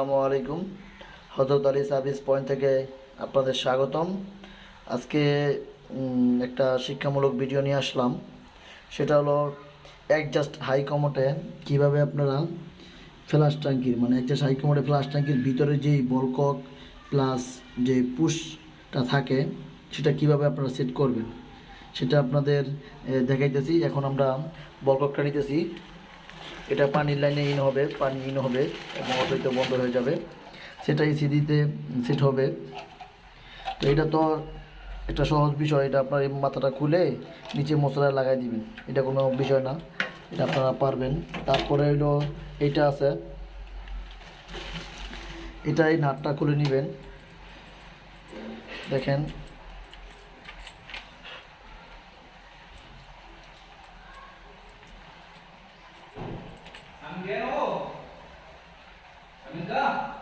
আসসালামু আলাইকুম। হজরত আলী সার্ভিস পয়েন্ট থেকে আপনাদের স্বাগতম। আজকে একটা শিক্ষামূলক ভিডিও নিয়ে আসলাম। সেটা হলো একজাস্ট হাই কমোটে কীভাবে আপনারা ফ্ল্যাশ ট্যাঙ্কির মানে একজাস্ট হাই কমোটে ফ্ল্যাশ ট্যাঙ্কির ভিতরে যেই বলকক প্লাস যে পুশটা থাকে, সেটা কীভাবে আপনারা সেট করবেন, সেটা আপনাদের দেখাইতেছি। এখন আমরা বলককটা নিতেছি। এটা পানির লাইনে ইন হবে, পানি ইন হবে, এবং অটোতে বন্ধ হয়ে যাবে। সেটা সিডিতে সেট হবে। তো এটা তো একটা সহজ বিষয়, এটা আপনার এই মাথাটা খুলে নিচে মশলা লাগাই দিবেন। এটা কোনো বিষয় না, এটা আপনারা পারবেন। তারপরে হলো এইটা আছে। এটা এই নাটটা খুলে নেবেন। দেখেন Hindi oh. ako. Ka.